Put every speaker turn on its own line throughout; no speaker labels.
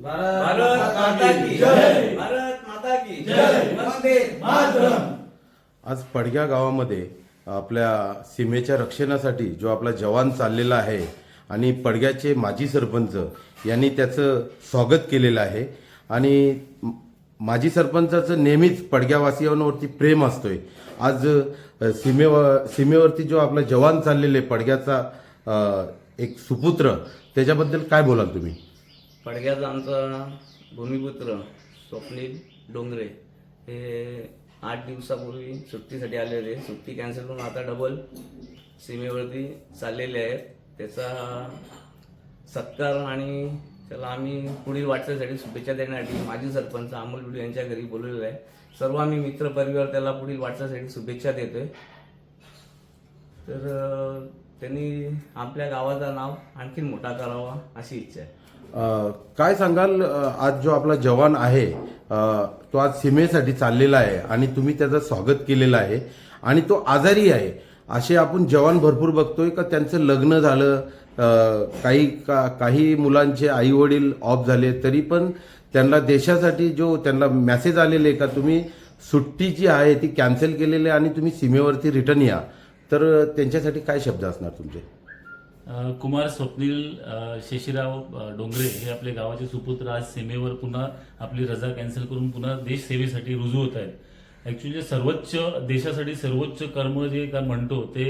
भारत माता की जय। भारत माता की जय। वंदे मातरम।
आज पडग्या गावामध्ये आपल्या सीमेच्या रक्षणासाठी जो आपला जवान चाललेला आहे आणि पडग्याचे माजी सरपंच यांनी त्याचं स्वागत केलेलं आहे. आणि माजी सरपंचाचं नेहमीच पडग्यावासियांवरती प्रेम असतोय. आज अ, सीमेवर सीमेवरती जो आपला जवान चाललेले पडग्याचा एक सुपुत्र त्याच्याबद्दल काय बोलाल तुम्ही?
पडग्याचा आमचा भूमिपुत्र स्वप्नील डोंगरे हे आठ दिवसापूर्वी सुट्टीसाठी आले होते. सुट्टी कॅन्सल करून आता डबल सीमेवरती चाललेले आहेत. त्याचा सत्कार आणि त्याला आम्ही पुढील वाटचालीसाठी शुभेच्छा देण्यासाठी माजी सरपंच अमोल बिडू यांच्या घरी बोलवलेलं आहे. सर्व आम्ही मित्र परिवार त्याला पुढील वाटचालीसाठी शुभेच्छा देतोय. तर त्यांनी आपल्या गावाचं नाव आणखीन मोठा करावा अशी इच्छा आहे.
काय सांगाल आज जो आपला जवान आहे तो आज सीमेसाठी चाललेला आहे आणि तुम्ही त्याचं स्वागत केलेलं आहे आणि तो आजारी आहे असे आपण जवान भरपूर बघतोय का त्यांचं लग्न झालं काही का, काही मुलांचे आई वडील ऑफ झाले तरी पण त्यांना देशासाठी जो त्यांना मेसेज आलेले का तुम्ही सुट्टी जी आहे ती कॅन्सल केलेली आहे आणि तुम्ही सीमेवरती रिटर्न या. तर त्यांच्यासाठी काय शब्द असणार तुमचे?
कुमार स्वप्नील अ, शेषीराव डोंगरे हे आपले गावाचे सुपुत्र आज सीमेवर पुन्हा आपली रजा कॅन्सल करून पुन्हा देशसेवेसाठी रुजू होत आहेत. ऍक्च्युली सर्वोच्च देशासाठी सर्वोच्च कर्म जे का म्हणतो ते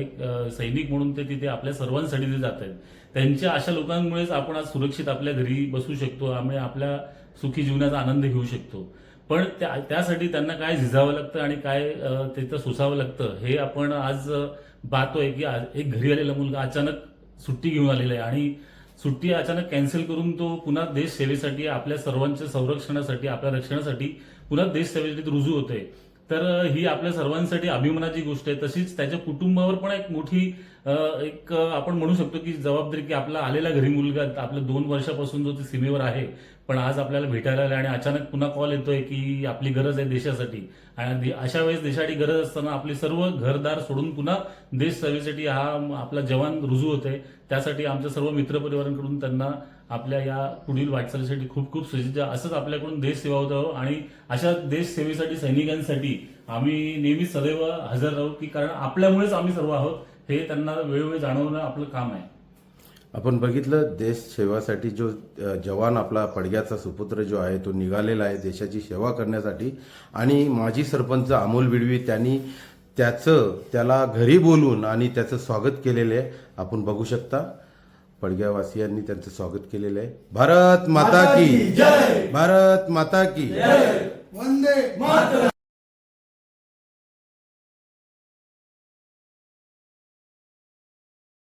एक सैनिक म्हणून ते तिथे आपल्या सर्वांसाठी ते जात आहेत. त्यांच्या अशा लोकांमुळेच आपण आज सुरक्षित आपल्या घरी बसू शकतो आम्ही आपल्या सुखी जीवनाचा आनंद घेऊ शकतो. पण त्या त्यासाठी त्यांना काय झिजावं लागतं आणि काय तिथं सुसावं लागतं हे आपण आज पाहतोय की आज एक घरी आलेला मुलगा अचानक सुट्टी घेऊन आलेला आहे आणि सुट्टी अचानक कॅन्सल करून तो पुन्हा देश सेवेसाठी आपल्या सर्वांच्या संरक्षणासाठी आपल्या रक्षणासाठी पुन्हा देश सेवेसाठी रुजू होते तर ही आपल्या सर्वांसाठी अभिमानाची गोष्ट आहे. तशीच त्याच्या कुटुंबावर पण एक मोठी एक आपण म्हणू शकतो की जबाबदारी की आपला आलेला घरी मुलगा आपल्या दोन वर्षापासून जो ते सीमेवर आहे पण आज आपल्याला भेटायला आले आणि अचानक पुन्हा कॉल येतोय की आपली गरज आहे देशासाठी. आणि अशा वेळेस देशासाठी गरज असताना आपली सर्व घरदार सोडून पुन्हा देश सेवेसाठी हा आपला जवान रुजू होते त्यासाठी आमच्या सर्व मित्रपरिवारांकडून त्यांना आपल्या या पुढील वाटचालीसाठी खूप खूप शुभेच्छा. असंच आपल्याकडून देश सेवा होत राहो आणि अशा देश सेवेसाठी सैनिकांसाठी आम्ही नेहमी सदैव हजर राहू की कारण आपल्यामुळेच आम्ही सर्व आहोत हे त्यांना वेळोवेळी जाणवणं आपलं काम आहे.
आपण बघितलं देश सेवासाठी जो जवान आपला पडग्याचा सुपुत्र जो आहे तो निघालेला आहे देशाची सेवा करण्यासाठी. आणि माजी सरपंच अमोल बिडवी त्यांनी त्याचं त्याला घरी बोलून आणि त्याचं स्वागत केलेलं आहे. आपण बघू शकता. पडग्यावासियांनी त्यांचं स्वागत केलेलं आहे. भारत माता की भारत माता की
वंदे मातरम!